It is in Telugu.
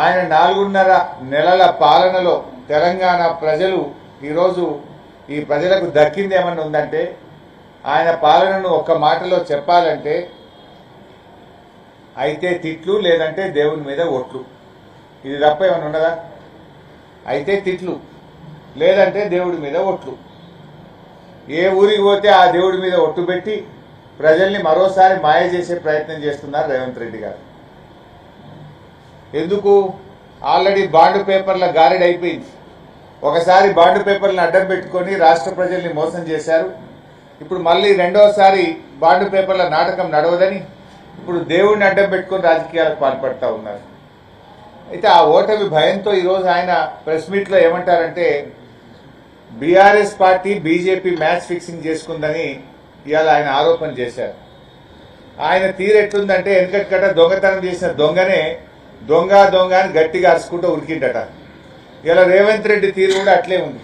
ఆయన నాలుగున్నర నెలల పాలనలో తెలంగాణ ప్రజలు ఈరోజు ఈ ప్రజలకు దక్కింది ఏమన్నా ఉందంటే ఆయన పాలనను ఒక్క మాటలో చెప్పాలంటే అయితే తిట్లు లేదంటే దేవుని మీద ఒట్లు. ఇది తప్ప ఏమైనా ఉన్నదా? అయితే తిట్లు లేదంటే దేవుడి మీద ఒట్లు. ఏ ఊరికి పోతే ఆ దేవుడి మీద ఒట్టు పెట్టి ప్రజల్ని మరోసారి మాయ చేసే ప్రయత్నం చేస్తున్నారు రేవంత్ రెడ్డి గారు. ఎందుకు? ఆల్రెడీ బాండ్ పేపర్ల గారెడ్ అయిపోయింది ఒకసారి బాండ్ పేపర్లను అడ్డం పెట్టుకొని రాష్ట్ర ప్రజల్ని మోసం చేశారు. ఇప్పుడు మళ్ళీ రెండవసారి బాండ్ పేపర్ల నాటకం నడవదని ఇప్పుడు దేవుడిని అడ్డం పెట్టుకొని రాజకీయాలకు పాల్పడతా ఉన్నారు. అయితే ఆ ఓటమి భయంతో ఈరోజు ఆయన ప్రెస్ మీట్లో ఏమంటారంటే BRS party BJP match fixing చేసుకుందని ఇవాళ ఆయన ఆరోపణ చేశారు. ఆయన తీరెట్లుందంటే కట్ట దొంగతనం చేసిన దొంగనే దొంగ దొంగ అని గట్టిగా అరుచుకుంటూ ఉరికిండట ఇలా రేవంత్ రెడ్డి తీరు కూడా అట్లే ఉంది.